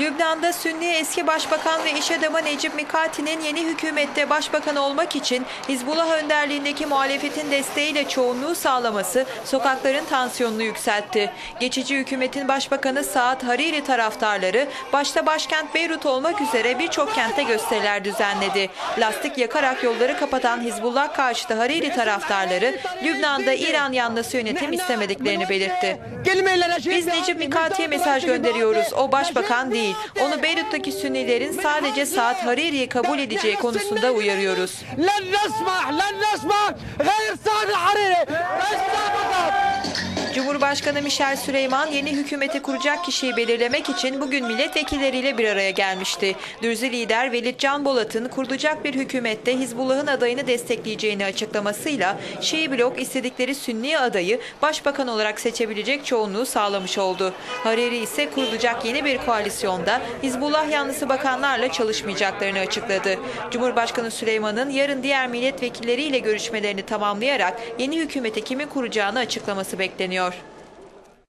Lübnan'da Sünni eski başbakan ve iş adamı Necip Mikati'nin yeni hükümette başbakan olmak için Hizbullah önderliğindeki muhalefetin desteğiyle çoğunluğu sağlaması sokakların tansiyonunu yükseltti. Geçici hükümetin başbakanı Saad Hariri taraftarları başta başkent Beyrut olmak üzere birçok kentte gösteriler düzenledi. Lastik yakarak yolları kapatan Hizbullah karşıtı Hariri taraftarları Lübnan'da İran yanlısı yönetim istemediklerini belirtti. Biz Necip Mikati'ye mesaj gönderiyoruz. O başbakan değil. Onu Beyrut'taki Sünnilerin sadece Saad Hariri'yi kabul edeceği konusunda uyarıyoruz. Cumhurbaşkanı Michel Süleyman yeni hükümeti kuracak kişiyi belirlemek için bugün milletvekilleriyle bir araya gelmişti. Dürzi lider Velid Can Bolat'ın kurulacak bir hükümette Hizbullah'ın adayını destekleyeceğini açıklamasıyla Şii blok istedikleri Sünni adayı başbakan olarak seçebilecek çoğunluğu sağlamış oldu. Hariri ise kurulacak yeni bir koalisyonda Hizbullah yanlısı bakanlarla çalışmayacaklarını açıkladı. Cumhurbaşkanı Süleyman'ın yarın diğer milletvekilleriyle görüşmelerini tamamlayarak yeni hükümeti kimi kuracağını açıklaması bekleniyor.